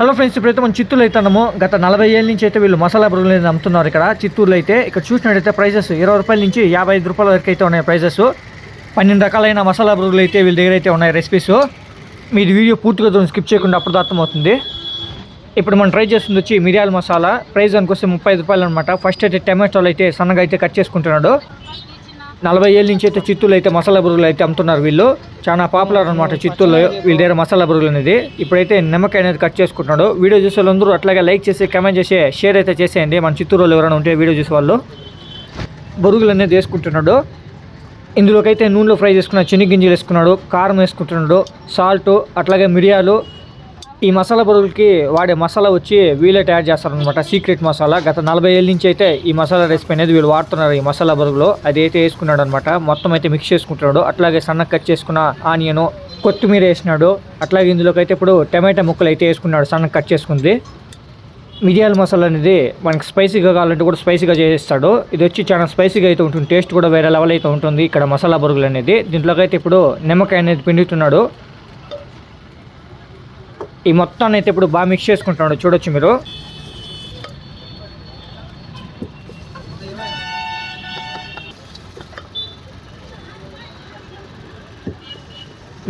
Hello friends ఇప్పుడైతే మనం చిత్తూరులో అయితే అన్నాము గత నలభై ఏళ్ళ నుంచి అయితే వీళ్ళు మసాలా బరుగులు అనేది అమ్ముతున్నారు ఇక్కడ. చిత్తూరులో అయితే ఇక్కడ చూసినట్టయితే ప్రైజెస్ ఇరవై రూపాయల నుంచి యాభై ఐదు రూపాయల వరకు అయితే ఉన్నాయి ప్రైజెస్ పన్నెండు రకాలైన మసాలా బరుగులు అయితే వీళ్ళ దగ్గర అయితే ఉన్నాయి రెసిపీస్ మీరు వీడియో పూర్తిగా స్కిప్ చేయకుండా అప్పుడు అర్థమవుతుంది. ఇప్పుడు మనం ట్రై చేస్తుంది వచ్చి మిరియాల మసాలా. ప్రైస్ అనుకొస్తే ముప్పై ఐదు రూపాయలు అనమాట ఫస్ట్ అయితే టమాటోలు అయితే సన్నగా అయితే కట్ చేసుకుంటున్నాడు. నలభై ఏళ్ళ నుంచి అయితే చిత్తూరులో అయితే మసాలా బురుగులు అయితే అమ్ముతున్నారు వీళ్ళు. చాలా పాపులర్ అనమాట చిత్తూరులో వీళ్ళ దగ్గర మసాలా బురుగులు అనేది. ఇప్పుడైతే నిమ్మకాయ అనేది కట్ చేసుకుంటున్నాడు. వీడియో చూసే వాళ్ళందరూ అట్లాగే లైక్ చేసి కమెంట్ చేసి షేర్ అయితే చేసేయండి. మన చిత్తూరులో ఎవరైనా ఉంటే వీడియో చూసే వాళ్ళు. బురుగులు అనేది వేసుకుంటున్నాడు. ఇందులోకైతే నూనెలో ఫ్రై చేసుకున్న చెనిగ్గింజలు వేసుకున్నాడు. కారం వేసుకుంటున్నాడు. సాల్ట్ అట్లాగే మిరియాలు ఈ మసాలా పొరుగులకి వాడే మసాలా వచ్చి వీళ్ళే తయారు చేస్తారనమాట సీక్రెట్ మసాలా. గత నలభై ఏళ్ళ నుంచి అయితే ఈ మసాలా రెసిపీ అనేది వీళ్ళు వాడుతున్నారు ఈ మసాలా బరుగులో అది అయితే వేసుకున్నాడు అనమాట మొత్తం అయితే మిక్స్ చేసుకుంటున్నాడు. అట్లాగే సన్న కట్ చేసుకున్న ఆనియన్ కొత్తిమీర వేసినాడు. అట్లాగే ఇందులోకి ఇప్పుడు టమాటా ముక్కలు అయితే వేసుకున్నాడు. సన్న కట్ చేసుకుంది. మిరియాల మసాలా అనేది మనకి స్పైసీగా కావాలంటే కూడా స్పైసీగా చేస్తాడు. ఇది వచ్చి చాలా స్పైసీగా అయితే ఉంటుంది. టేస్ట్ కూడా వేరే లెవెల్ అయితే ఉంటుంది ఇక్కడ మసాలా బరుగులు అనేది. దీంట్లోకి అయితే ఇప్పుడు నిమ్మకాయ అనేది పిండుతున్నాడు. ఈ మొత్తాన్ని అయితే ఇప్పుడు బాగా మిక్స్ చేసుకుంటున్నాడు. చూడొచ్చు మీరు.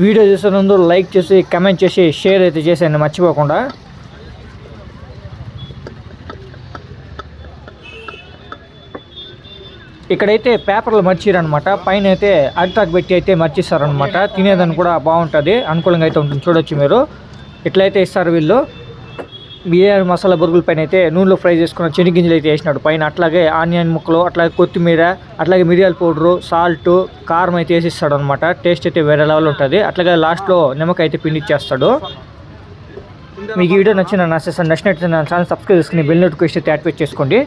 వీడియో చూసినందుకు లైక్ చేసి కమెంట్ చేసి షేర్ అయితే చేసేయండి. మర్చిపోకుండా. ఇక్కడైతే పేపర్లు మర్చిరనమాట పైన అయితే అరిటాకు పెట్టి అయితే మర్చిస్తారనమాట తినేదాన్ని కూడా బాగుంటుంది. అనుకూలంగా అయితే ఉంటుంది. చూడొచ్చు మీరు. ఎట్లయితే ఇస్తారు వీళ్ళు? బిర్యానీ మసాలా బొరుగుల పైన అయితే నూనెలో ఫ్రై చేసుకున్న చెనిగింజలు అయితే వేసినాడు. పైన అట్లాగే ఆనియన్ ముక్కలు అట్లాగే కొత్తిమీర అట్లాగే మిరియాల పౌడరు సాల్ట్ కారం అయితే వేసిస్తాడు అనమాట టేస్ట్ అయితే వేరే లెవెల్ ఉంటుంది. అట్లాగే లాస్ట్లో నిమ్మకాయ అయితే పిండి ఇచ్చేస్తాడు. మీకు ఈ వీడియో నచ్చిన నా నచ్చినట్టు నా ఛానల్ సబ్స్క్రైబ్ చేసుకుని బెల్ నోటిఫికేషన్ యాక్టివేట్ చేసుకోండి.